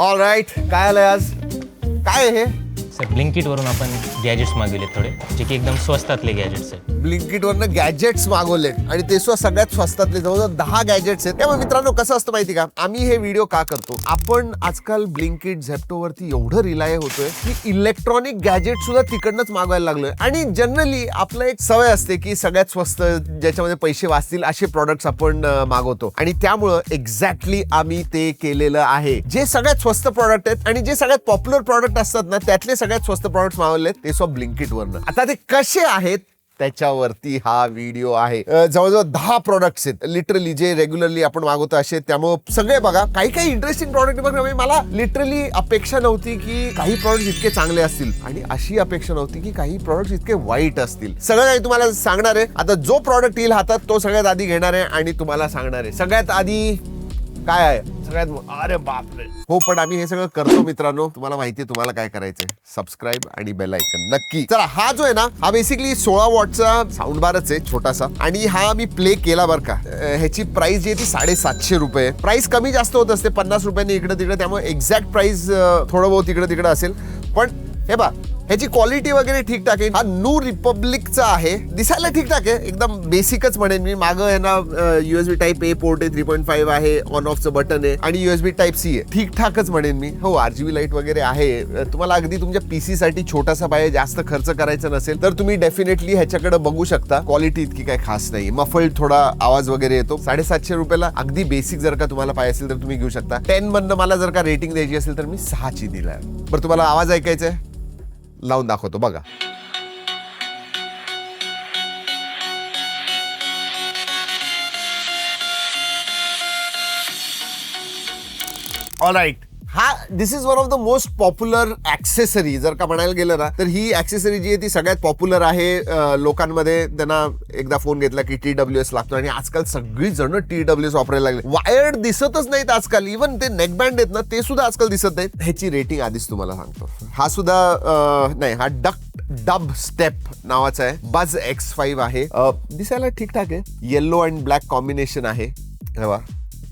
All right काय आलंय आज? काय आहे हे? सर ब्लिंकिटवरून आपण गॅजेट्स मागवले थोडे. जे की एकदम स्वस्तातले गॅजेट्स आहेत. ब्लिंकिटवरनं गॅजेट्स मागवले आणि ते सुद्धा सगळ्यात स्वस्तातले जवळजवळ दहा गॅजेट्स आहेत. त्यामुळे मित्रांनो कसं असतं माहिती का? आम्ही हे व्हिडिओ का करतो? आपण आजकाल ब्लिंकिट झेप्टोवरती एवढं रिलाय होतोय की इलेक्ट्रॉनिक गॅजेट सुद्धा तिकडनंच मागवायला लागलोय. आणि जनरली आपलं एक सवय असते की सगळ्यात स्वस्त ज्याच्यामध्ये पैसे वाचतील असे प्रॉडक्ट्स आपण मागवतो. आणि त्यामुळं एक्झॅक्टली आम्ही ते केलेलं आहे. जे सगळ्यात स्वस्त प्रॉडक्ट आहेत आणि जे सगळ्यात पॉप्युलर प्रॉडक्ट असतात ना त्यातले सगळ्यात स्वस्त प्रॉडक्ट मागवले ते सो ब्लिंकिट वरनं आता ते कसे आहेत? त्याच्यावरती हा व्हिडिओ आहे. जवळजवळ दहा प्रॉडक्ट्स आहेत. लिटरली जे रेग्युलरली आपण मागवतो असे त्यामुळे त्यामुळं सगळे बघा. काही काही इंटरेस्टिंग प्रॉडक्ट बघ म्हणजे मला लिटरली अपेक्षा नव्हती की काही प्रॉडक्ट इतके चांगले असतील. आणि अशी अपेक्षा नव्हती की काही प्रॉडक्ट इतके वाईट असतील. सगळं काही तुम्हाला सांगणार आहे. आता जो प्रॉडक्ट येईल हातात तो सगळ्यात आधी घेणार आहे आणि तुम्हाला सांगणार आहे. सगळ्यात आधी काय आहे? सगळ्यात अरे बापरे. हो पण आम्ही हे सगळं करतो मित्रांनो. तुम्हाला माहितीये तुम्हाला काय करायचंय? सबस्क्राईब आणि बेल ऐकन नक्की. चला हा जो आहे ना हा बेसिकली सोळा वॉटचा साऊंड बारच आहे छोटासा. आणि हा मी प्ले केला बरं का. ह्याची प्राइस जी आहे ती साडेसातशे रुपये प्राइस कमी जास्त होत असते पन्नास रुपयांनी इकडे तिकडे त्यामुळे एक्झॅक्ट प्राइस थोडं बहुत इकडे तिकडे असेल. पण हे बा ह्याची क्वालिटी वगैरे ठीकठाक आहे. हा न्यू रिपब्लिकचा आहे. दिसायला ठीकठाक आहे. एकदम बेसिकच म्हणेन मी. मागं आहे ना युएसबी टाईप ए पोर्ट आहे थ्री पॉईंट फाईव्ह आहे ऑन ऑफचं बटन आहे आणि युएसबी टाईप सी आहे. ठीकठाकच म्हणेन मी. हो आरजीबी लाइट वगैरे आहे. तुम्हाला अगदी तुमच्या पीसी साठी छोटासा पाहिजे जास्त खर्च करायचा नसेल तर तुम्ही डेफिनेटली ह्याच्याकडे बघू शकता. क्वालिटी इतकी काही खास नाही. मफल्ड थोडा आवाज वगैरे येतो. साडेसातशे रुपयाला अगदी बेसिक जर का तुम्हाला पाहिजे असेल तर तुम्ही घेऊ शकता. टेन मधनं मला जर का रेटिंग द्यायची असेल तर मी सहाची दिलाय बरं तुम्हाला आवाज ऐकायचा आहे? लावून दाखवतो बघा ऑलराईट हा this is one of the most popular accessory जर का म्हणायला गेलं ना तर ही ऍक्सेसरी जी आहे ती सगळ्यात पॉप्युलर आहे लोकांमध्ये. त्यांना एकदा फोन घेतला की टी डब्ल्यू एस लागतो. आणि आजकाल सगळी जण टी डब्ल्यू एस वापरायला लागले. वायर्ड दिसतच नाहीत आजकाल. इव्हन ते नेकबँड आहेत ना ते सुद्धा आजकाल दिसत नाहीत. ह्याची रेटिंग आधीच तुम्हाला सांगतो. हा सुद्धा नाही हा डक डब स्टेप नावाचा आहे. बज एक्स फाईव्ह आहे. दिसायला दिसायला ठीकठाक आहे. येल्लो अँड ब्लॅक कॉम्बिनेशन आहे.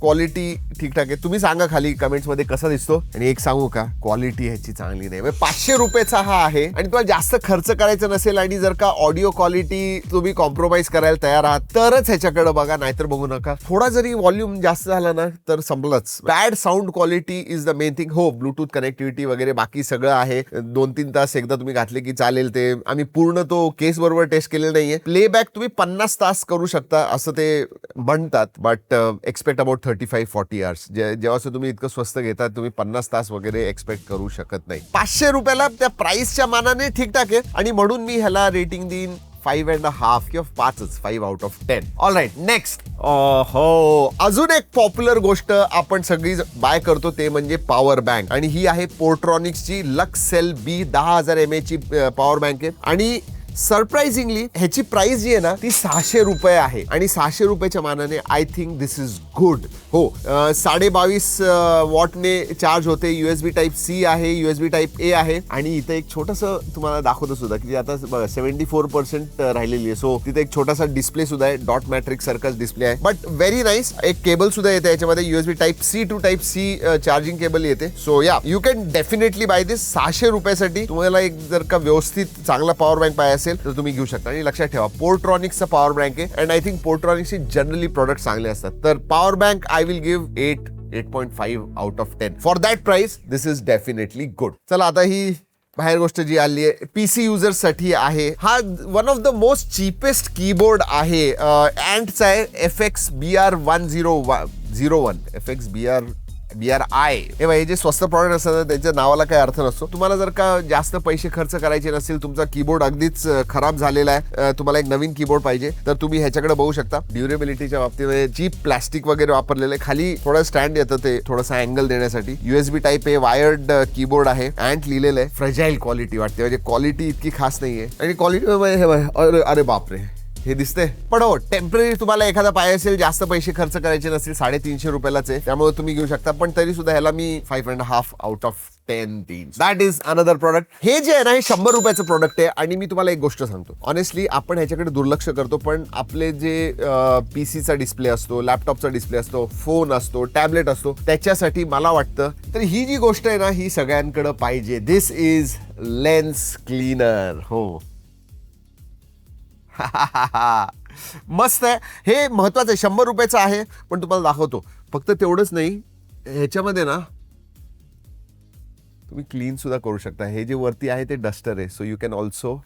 क्वालिटी ठीकठाक आहे. तुम्ही सांगा खाली कमेंट्समध्ये कसा दिसतो? आणि एक सांगू का? क्वालिटी ह्याची चांगली नाही. म्हणजे पाचशे रुपयाचा हा आहे. आणि तुम्हाला जास्त खर्च करायचा नसेल आणि जर का ऑडिओ क्वालिटी तुम्ही कॉम्प्रोमाइज करायला तयार आहात तरच ह्याच्याकडे बघा नाहीतर बघू नका. थोडा जरी व्हॉल्यूम जास्त झाला ना तर संपलंच. Bad sound quality is the main thing हो ब्लूटूथ कनेक्टिव्हिटी वगैरे बाकी सगळं आहे. दोन तीन तास एकदा तुम्ही घातले की चालेल ते. आम्ही पूर्ण तो केस बरोबर टेस्ट केलेला नाहीये. प्लेबॅक तुम्ही पन्नास तास करू शकता असं ते म्हणतात. But expect about thirty five forty hours जेव्हा तुम्ही इतकं स्वस्त घेता तुम्ही पन्नास तास वगैरे एक्सपेक्ट करू शकत नाही. पाचशे रुपयाला त्या प्राइसच्या मानाने ठीकठाक आहे. आणि म्हणून मी ह्याला रेटिंग देईन फाईव्ह अँड हाफ किंवा पाचच five out of ten all right next हो अजून एक पॉप्युलर गोष्ट आपण सगळी बाय करतो ते म्हणजे पॉवर बँक आणि ही आहे पोर्ट्रॉनिक्सची लक्स सेल बी दहा हजार एम एची पॉवर बँक आहे. आणि सरप्राइझिंगली ह्याची प्राइस जी आहे ना ती सहाशे रुपये आहे. आणि सहाशे रुपयाच्या मानाने I think this is good हो साडे बावीस वॉटने चार्ज होते. युएसबी टाईप सी आहे यूएसबी टाईप ए आहे. आणि इथं एक छोटंसं तुम्हाला दाखवतो सुद्धा की आता सेव्हन्टी फोर पर्सेंट राहिलेली आहे. सो तिथे एक छोटासा डिस्प्ले सुद्धा आहे. डॉट मॅट्रिक सारखाच डिस्प्ले आहे. बट व्हेरी नाईस एक केबल सुद्धा येते याच्यामध्ये. USB type C to type C charging cable येते. So yeah you can definitely buy this सहाशे रुपयासाठी. तुम्हाला एक जर का व्यवस्थित चांगला पॉवर बँक पाहिजे असेल तर तुम्ही घेऊ शकता. आणि लक्षात ठेवा पोर्ट्रॉनिक्सचा पॉवर बँक आहे. अँड आय थिंक पोर्ट्रॉनिक्सचे जनरली प्रोडक्ट चांगले असतात. तर power bank I will give eight eight point five out of ten for that price this is definitely good चला आता ही बाहेर गोष्ट जी आली आहे. पीसी युजर्ससाठी आहे. हा one of the most cheapest keyboard आहे अँडचा आहे F X B R one zero zero one F X B R B R I. हे हे जे स्वस्त प्रॉडक्ट असतात ना, त्यांच्या नावाला काही अर्थ नसतो. तुम्हाला जर का जास्त पैसे खर्च करायचे नसेल तुमचा कीबोर्ड अगदीच खराब झालेला आहे तुम्हाला एक नवीन कीबोर्ड पाहिजे तर तुम्ही ह्याच्याकडे बघू शकता. ड्युरेबिलिटीच्या बाबतीमध्ये जी प्लास्टिक वगैरे वापरलेलं आहे. खाली थोडं स्टँड येतं ते थोडासा अँगल देण्यासाठी. युएसबी टाईप आहे वायर्ड कीबोर्ड आहे. अँड लिहिलेलं आहे फ्रजाईल क्वालिटी वाटते. म्हणजे क्वालिटी इतकी खास नाहीये. आणि क्वालिटी अरे अरे बापरे. हे दिसते पण हो टेंपररी तुम्हाला एखादा पाय असेल जास्त पैसे खर्च करायचे नसतील साडेतीनशे रुपयालाच आहे. त्यामुळे तुम्ही घेऊ शकता. पण तरी सुद्धा ह्याला मी five and half out of ten तीन दॅट इज अनदर प्रॉडक्ट हे जे आहे ना हे शंभर रुपयाचं प्रोडक्ट आहे. आणि मी तुम्हाला एक गोष्ट सांगतो. ऑनेस्टली आपण ह्याच्याकडे दुर्लक्ष करतो पण आपले जे पी सीचा डिस्प्ले असतो लॅपटॉपचा डिस्प्ले असतो फोन असतो टॅबलेट असतो त्याच्यासाठी मला वाटतं तर ही जी गोष्ट आहे ना ही सगळ्यांकडे पाहिजे. दिस इज लेन्स क्लीनर हो. मस्त आहे. हे महत्त्वाचं आहे. शंभर रुपयाचं आहे. पण तुम्हाला दाखवतो. फक्त तेवढंच नाही ह्याच्यामध्ये ना तुम्ही क्लीन सुद्धा करू शकता. हे जे वरती आहे ते डस्टर आहे. So you can also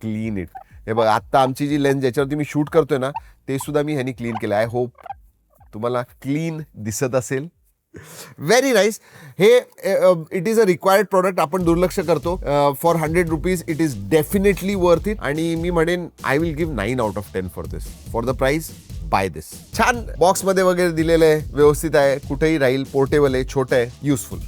clean it हे बघा आत्ता आमची जी लेन्स ज्याच्यावरती मी शूट करतोय ना ते सुद्धा मी ह्यानी क्लीन केलं. आय होप तुम्हाला क्लीन दिसत असेल. व्हेरी नाईस हे it is a required product आपण दुर्लक्ष करतो. For hundred rupees it is definitely worth it आणि मी म्हणेन I will give nine out of ten for this for the price buy this छान. बॉक्समध्ये वगैरे दिलेलं आहे व्यवस्थित आहे. कुठेही राहील पोर्टेबल आहे छोटं आहे युजफुल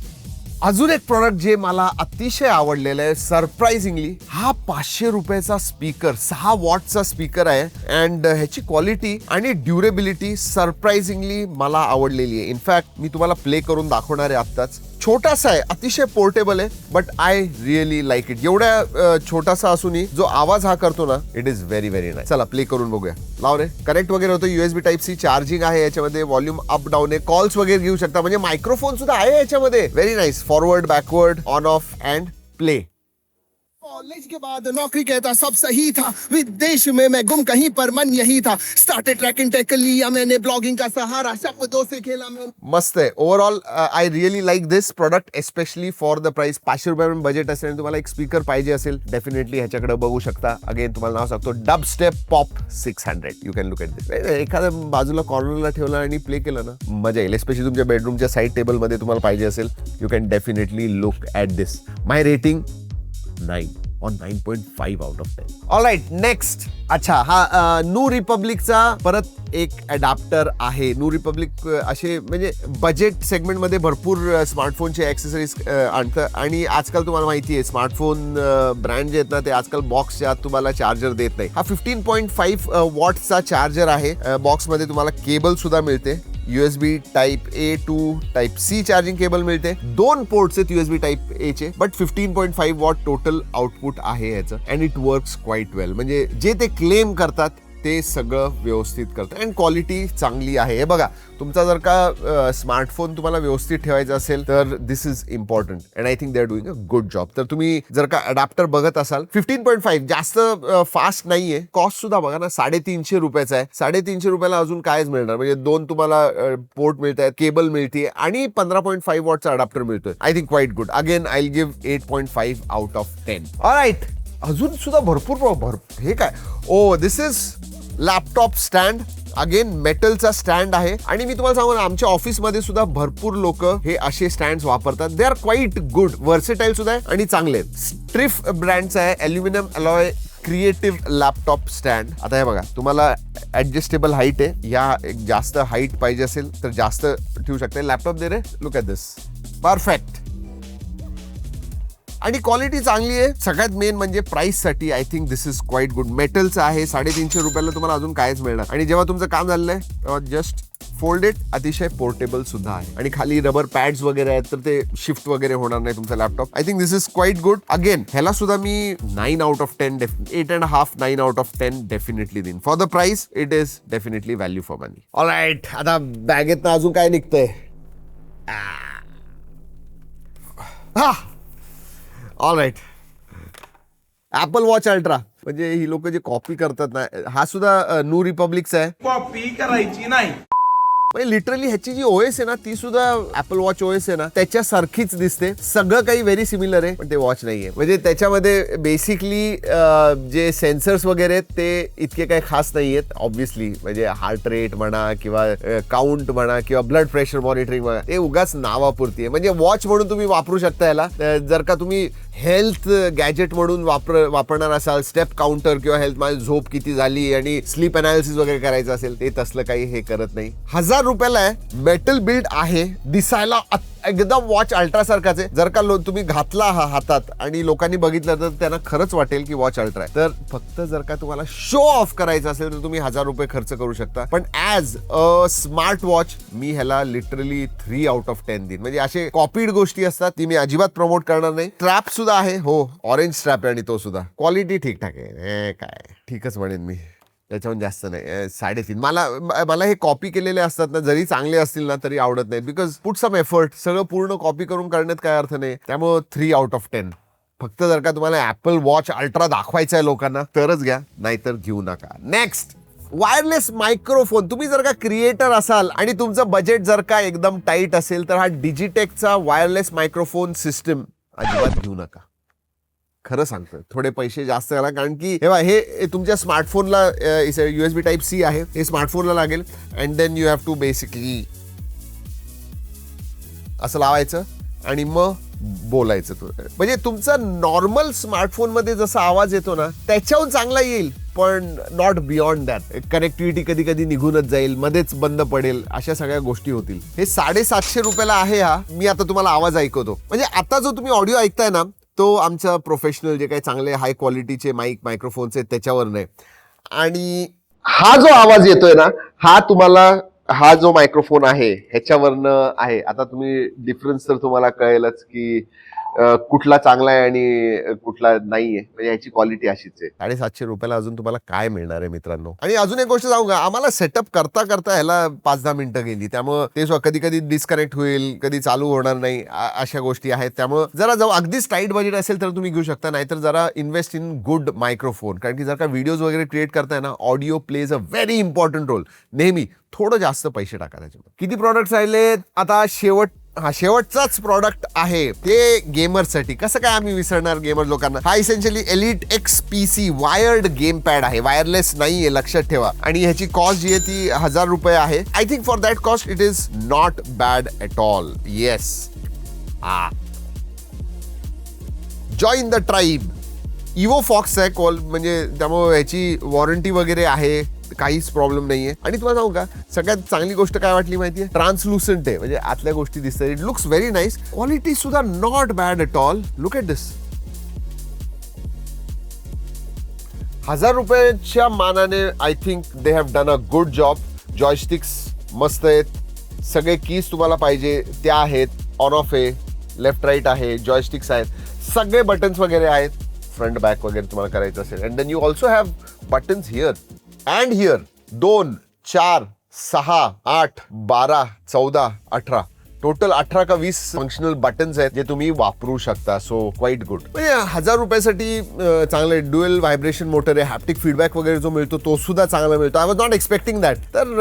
अजून एक प्रॉडक्ट जे मला अतिशय आवडलेलं आहे सरप्राइझिंगली हा पाचशे रुपयाचा स्पीकर सहा वॉटचा स्पीकर आहे. अँड ह्याची क्वालिटी आणि ड्युरेबिलिटी सरप्राइझिंगली मला आवडलेली आहे. इनफॅक्ट मी तुम्हाला प्ले करून दाखवणार आहे आत्ताच. छोटासा आहे अतिशय पोर्टेबल आहे but I really like it एवढ्या छोटासा असूनही जो आवाज हा करतो ना it is very very nice चला प्ले करून बघूया. लाव रे. कनेक्ट वगैरे होतं युएसबी टाईप सी चार्जिंग आहे याच्यामध्ये व्हॉल्यूम अप डाऊन आहे. कॉल्स वगैरे घेऊ शकता म्हणजे मायक्रोफोन सुद्धा आहे याच्यामध्ये. Very nice forward backward on off and play college के बाद नौकरी कहता, सब सही था। विदेश में मैं गुम, कहीं पर मन यही था। स्टार्टेड ट्रैकिंग टेक लिया मैंने ब्लॉगिंग का सहारा शब्दों से खेला मैं। मस्त आहे overall I really like this product especially for the price पाचशे रुपयापर्यंत बजेट असेल तुम्हाला एक स्पीकर पाहिजे असेल डेफिनेटली ह्याच्याकडे बघू शकता. अगेन तुम्हाला नाव सांगतो Dub Step Pop six hundred you can look at this एखाद्या बाजूला कॉर्नरला ठेवला आणि प्ले केलं ना, मज़ा येईल. एस्पेशली तुमच्या बेडरूमच्या साईड टेबलमध्ये तुम्हाला पाहिजे असेल you can definitely look at this my rating nine on nine point five out of ten all right next अच्छा हा न्यू रिपब्लिकचा परत एक अडॅप्टर आहे. न्यू रिपब्लिक असे म्हणजे बजेट सेगमेंटमध्ये भरपूर स्मार्टफोनचे ॲक्सेसरीज आणतं. आणि आजकाल तुम्हाला माहिती आहे स्मार्टफोन ब्रँड जे आहेत ना ते आजकाल बॉक्सच्या आत तुम्हाला चार्जर देत नाही. हा फिफ्टीन पॉईंट फाईव्ह वॉटचा चार्जर आहे. बॉक्समध्ये तुम्हाला केबल सुद्धा मिळते. USB type A to type C charging cable मिळते. दोन पोर्ट्स आहेत युएसबी टाईप ए चे but fifteen point five watt total output आहे याचं and it works quite well म्हणजे जे ते क्लेम करतात ते सगळं व्यवस्थित करतं अँड क्वालिटी चांगली आहे. हे बघा तुमचा जर का स्मार्टफोन तुम्हाला व्यवस्थित ठेवायचा असेल तर this is important and I think they are doing a good job तर तुम्ही जर का अडॅप्टर बघत असाल फिफ्टीन पॉईंट फाईव्ह जास्त फास्ट नाहीये. कॉस्ट सुद्धा बघा ना साडेतीनशे रुपयाचा आहे. साडेतीनशे रुपयाला अजून कायच मिळणार? म्हणजे दोन तुम्हाला पोर्ट मिळत आहेत केबल मिळते आणि पंधरा पॉईंट फाईव्ह वॉटचा अडॅप्टर मिळतोय. I think quite good again I give eight point five out of ten right अजून सुद्धा भरपूर भर हे काय? ओ this is laptop stand again मेटलचा स्टँड आहे. आणि मी तुम्हाला सांगू ना आमच्या ऑफिसमध्ये सुद्धा भरपूर लोक हे असे स्टँड वापरतात. They are quite good versatile सुद्धा आहे आणि चांगले स्ट्रिफ ब्रँडचा आहे. Aluminium alloy creative laptop stand आता हे बघा तुम्हाला ऍडजस्टेबल हाईट आहे. या एक जास्त हाईट पाहिजे असेल तर जास्त ठेवू शकते. लॅपटॉप दे रे. लुक ॲट दिस परफेक्ट आणि क्वालिटी चांगली आहे. सगळ्यात मेन म्हणजे प्राइससाठी I think this is quite good मेटलचं आहे साडेतीनशे रुपयाला तुम्हाला अजून कायच मिळणार. आणि जेव्हा तुमचं काम झालेलं आहे तेव्हा जस्ट फोल्डेड अतिशय पोर्टेबल सुद्धा आहे. आणि खाली रबर पॅड्स वगैरे आहेत तर ते शिफ्ट वगैरे होणार नाही तुमचा laptop I think this is quite good again ह्याला सुद्धा मी nine out of ten eight and half nine out of ten definitely देईन. For the price it is definitely value for money all right आता बॅगेतनं अजून काय निघतंय? हा all right Apple Watch Ultra म्हणजे ही लोक जे कॉपी करतात ना हा सुद्धा न्यू रिपब्लिकचा आहे. कॉपी करायची नाही. म्हणजे लिटरली ह्याची जी ओएस आहे ना ती सुद्धा ऍपल वॉच ओएस आहे ना त्याच्यासारखीच दिसते. सगळं काही व्हेरी सिमिलर आहे पण ते वॉच नाहीये. म्हणजे त्याच्यामध्ये बेसिकली जे सेन्सर्स वगैरे आहेत ते इतके काही खास नाही आहेत ऑब्व्हियसली म्हणजे हार्ट रेट म्हणा किंवा काउंट म्हणा किंवा ब्लड प्रेशर मॉनिटरिंग म्हणा ते उगाच नावापुरती आहे. म्हणजे वॉच म्हणून तुम्ही वापरू शकता याला. जर का तुम्ही हेल्थ गॅजेट म्हणून वापर वापरणार असाल स्टेप काउंटर किंवा हेल्थ माझी झोप किती झाली आणि स्लीप अनालिसिस वगैरे करायचं असेल ते तसलं काही हे करत नाही. हजार हजार रुपयाला आहे मेटल बिल्ड आहे दिसायला एकदम वॉच अल्ट्रा सारखाच आहे. जर का लो- तुम्ही घातला हा हातात आणि लोकांनी बघितलं तर त्यांना खरंच वाटेल की वॉच अल्ट्रा आहे. तर फक्त जर का तुम्हाला शो ऑफ करायचं असेल तर तुम्ही हजार रुपये खर्च करू शकता. पण ऍज अ स्मार्ट वॉच मी ह्याला literally three out of ten देईन. म्हणजे असे कॉपीड गोष्टी असतात ती मी अजिबात प्रमोट करणार नाही. ट्रॅप सुद्धा आहे हो ऑरेंज ट्रॅप आहे आणि तो सुद्धा. क्वालिटी ठीकठाक आहे. ए, काय? ठीकच म्हणेन मी. त्याच्याहून जास्त नाही. साईड साडेतीन मला मला हे कॉपी केलेले असतात ना जरी चांगले असतील ना तरी आवडत नाही बिकॉज पुट सम एफर्ट सगळं पूर्ण कॉपी करून करण्यात काय अर्थ नाही. त्यामुळं थ्री आउट ऑफ टेन फक्त जर का तुम्हाला ऍपल वॉच अल्ट्रा दाखवायचा आहे लोकांना तरच घ्या. नाहीतर घेऊ नका. नेक्स्ट वायरलेस मायक्रोफोन तुम्ही जर का क्रिएटर असाल आणि तुमचं बजेट जर का एकदम टाईट असेल तर हा डिजिटेकचा वायरलेस मायक्रोफोन सिस्टम अजिबात घेऊ नका. खरं सांगतोय. थोडे पैसे जास्त करा कारण की हे हे तुमच्या स्मार्टफोनला युएसबी टाईप सी आहे. हे स्मार्टफोनला लागेल. And then you have to basically असं लावायचं आणि मग बोलायचं तू. म्हणजे तुमचा नॉर्मल स्मार्टफोनमध्ये जसा आवाज येतो ना त्याच्याहून चांगला येईल पण नॉट बियॉन्ड दॅट कनेक्टिव्हिटी कधी कधी निघूनच जाईल मध्येच बंद पडेल अशा सगळ्या गोष्टी होतील. हे साडेसातशे रुपयाला आहे हा. मी आता तुम्हाला आवाज ऐकवतो. म्हणजे आता जो तुम्ही ऑडिओ ऐकताय ना तो आमचा प्रोफेशनल जे काही चांगले हाय क्वालिटीचे माईक मायक्रोफोन्स आहेत त्याच्यावर नाही. आणि हा जो आवाज येतोय ना हा तुम्हाला हा जो मायक्रोफोन आहे ह्याच्यावरनं आहे. आता तुम्ही डिफरन्स तर तुम्हाला कळेलच की कुठला चांगला आहे आणि कुठला नाहीये. म्हणजे याची क्वालिटी अशीच आहे. साडेसातशे रुपयाला अजून तुम्हाला काय मिळणार आहे मित्रांनो? आणि अजून एक गोष्ट सांगू का? आम्हाला सेटअप करता करता ह्याला पाच दहा मिनिटं गेली. त्यामुळे ते कधी कधी डिस्कनेक्ट होईल कधी चालू होणार नाही अशा गोष्टी आहेत. त्यामुळे जरा जाऊ अगदीच टाईट बजेट असेल तर तुम्ही घेऊ शकता नाहीतर जरा इन्व्हेस्ट इन गुड मायक्रोफोन कारण की जर का व्हिडिओज वगैरे क्रिएट करताय ना audio plays a very important role नेहमी थोडं जास्त पैसे टाका त्याच्यामध्ये. किती प्रॉडक्ट्स राहिले आता शेवट हा शेवटचाच प्रॉडक्ट आहे ते गेमरसाठी कसं काय आम्ही विसरणार गेमर लोकांना? हा essentially elite X P C wired game pad आहे. वायरलेस नाहीये लक्षात ठेवा. आणि ह्याची कॉस्ट जी आहे ती हजार रुपये आहे. I think for that cost it is not bad at all yes हा. Join the tribe Evo Fox आहे कॉल म्हणजे त्यामुळे ह्याची वॉरंटी वगैरे आहे. काहीच प्रॉब्लेम नाहीये. आणि तुम्हाला सांगू का, सगळ्यात चांगली गोष्ट काय वाटली माहितीये? ट्रान्सलुसंट आहे. म्हणजे आतल्या गोष्टी दिसतात. It looks very nice quality सुद्धा not bad at all look at this हज़ार रुपयाच्या मानाने I think they have done a good job joysticks मस्त आहेत. सगळे कीज तुम्हाला पाहिजे. त्या आहेत. ऑन ऑफ़ आहे. लेफ़्ट राईट आहे. जॉयस्टिक्स आहेत. सगळे बटन्स वगैरे आहेत. फ्रंट बॅक वगैरे तुम्हाला करायचं असेल. And then you also have buttons here and here दोन चार सहा आठ बारा चौदा अठरा. टोटल अठरा का वीस फंक्शनल बटन्स आहेत जे तुम्ही वापरू शकता. सो क्वाईट गुड म्हणजे हजार रुपयासाठी चांगले ड्युएल व्हायब्रेशन मोटर आहे हॅप्टिक फीडबॅक वगैरे जो मिळतो तो सुद्धा चांगला मिळतो. I was not expecting that तर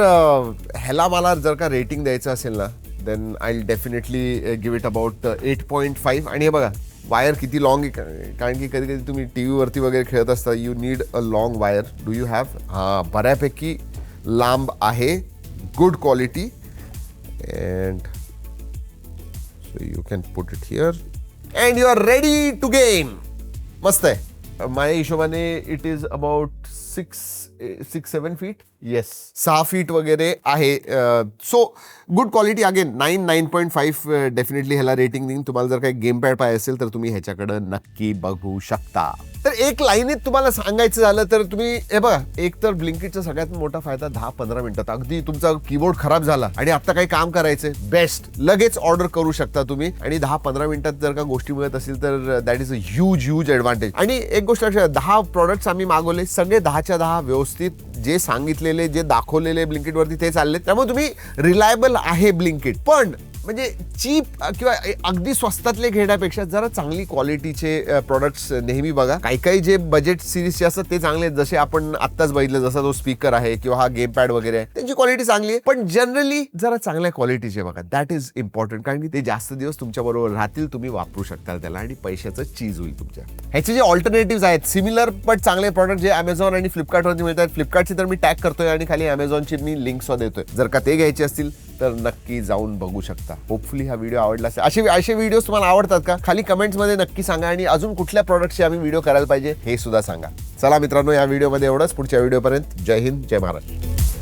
ह्याला मला जर का रेटिंग द्यायचं असेल ना then I definitely give it about eight point five आणि हे बघा वायर किती लॉंग आहे? कारण की कधी कधी तुम्ही टी व्हीवरती वगैरे खेळत असता you need a long wire do you have हाँ, बऱ्यापैकी लांब आहे. Good quality and so you can put it here and you are ready to game मस्त आहे. माझ्या हिशोबाने it is about six six seven feet yes सहा feet वगैरे आहे. So good quality again nine nine point five definitely ह्याला rating देईन. तुम्हाला जर काही गेम पॅड पाहिजे असेल तर तुम्ही ह्याच्याकडं नक्की बघू शकता. तर एक लाईनीत तुम्हाला सांगायचं झालं तर तुम्ही हे बघा एक तर ब्लिंकिटचा सगळ्यात मोठा फायदा दहा पंधरा मिनिटात. अगदी तुमचा कीबोर्ड खराब झाला आणि आता काही काम करायचंय. बेस्ट लगेच ऑर्डर करू शकता तुम्ही. आणि दहा पंधरा मिनिटात जर का गोष्टी मिळत असतील तर that is a huge huge advantage आणि एक गोष्ट लक्षात दहा प्रॉडक्ट्स आम्ही मागवले. सगळे दहाच्या दहा व्यवस्थित जे सांगितलेले जे दाखवलेले ब्लिंकिटवरती ते चालले त्यामुळे तुम्ही रिलायबल आहे ब्लिंकिट. पण म्हणजे चीप किंवा अगदी स्वस्तातले घेण्यापेक्षा जरा चांगली क्वालिटीचे प्रॉडक्ट्स नेहमी बघा. काही काही जे बजेट सिरीजचे असतात ते चांगले आहेत. जसे आपण आत्ताच बघितलं जसा तो स्पीकर आहे किंवा हा गेम पॅड वगैरे आहे त्यांची क्वालिटी चांगली आहे. पण जनरली जरा चांगल्या क्वालिटीचे बघा. दॅट इज इम्पॉर्टंट कारण की ते जास्त दिवस तुमच्याबरोबर राहतील तुम्ही वापरू शकता त्याला आणि पैशाचं चीज होईल तुमच्या. ह्याचे जे ऑल्टरनेटिव्ह आहेत सिमिलर पण चांगले प्रॉडक्ट जे अमेझॉन आणि फ्लिपकार्टवरती मिळतात. फ्लिपकार्टची तर मी टॅग करतोय आणि खाली अमेझॉनची मी लिंक सुद्धा देतोय. जर का ते घ्यायचे असतील तर नक्की जाऊन बघू शकता. होपफुली हा व्हिडिओ आवडला असेल. असे असे व्हिडिओ तुम्हाला आवडतात का? खाली कमेंट्समध्ये नक्की सांगा आणि अजून कुठल्या प्रॉडक्टचे आम्ही व्हिडिओ करायला पाहिजे हे सुद्धा सांगा. चला मित्रांनो या व्हिडिओमध्ये एवढंच. पुढच्या व्हिडिओपर्यंत जय हिंद जय महाराष्ट्र.